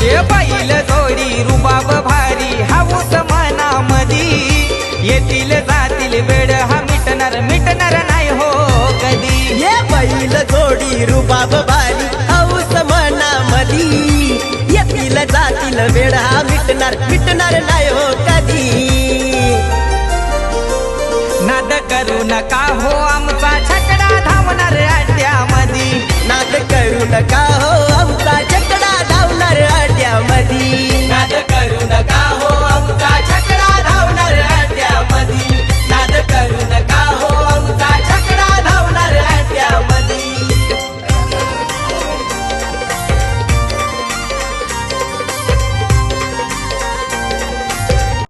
बैल जोडी रुबाब भारी हाऊस मनामधी. येतील जातील वेळ हा मिटणार मिटणार नाही हो कधी. हे बैल जोडी रुबाब भारी हाऊस मनामधी. येतील जातील वेळ हा मिटणार मिटणार नाही हो कधी. नाद करू नका हो आमचा छकडा धावणार आट्यामधी नाद करू नका हो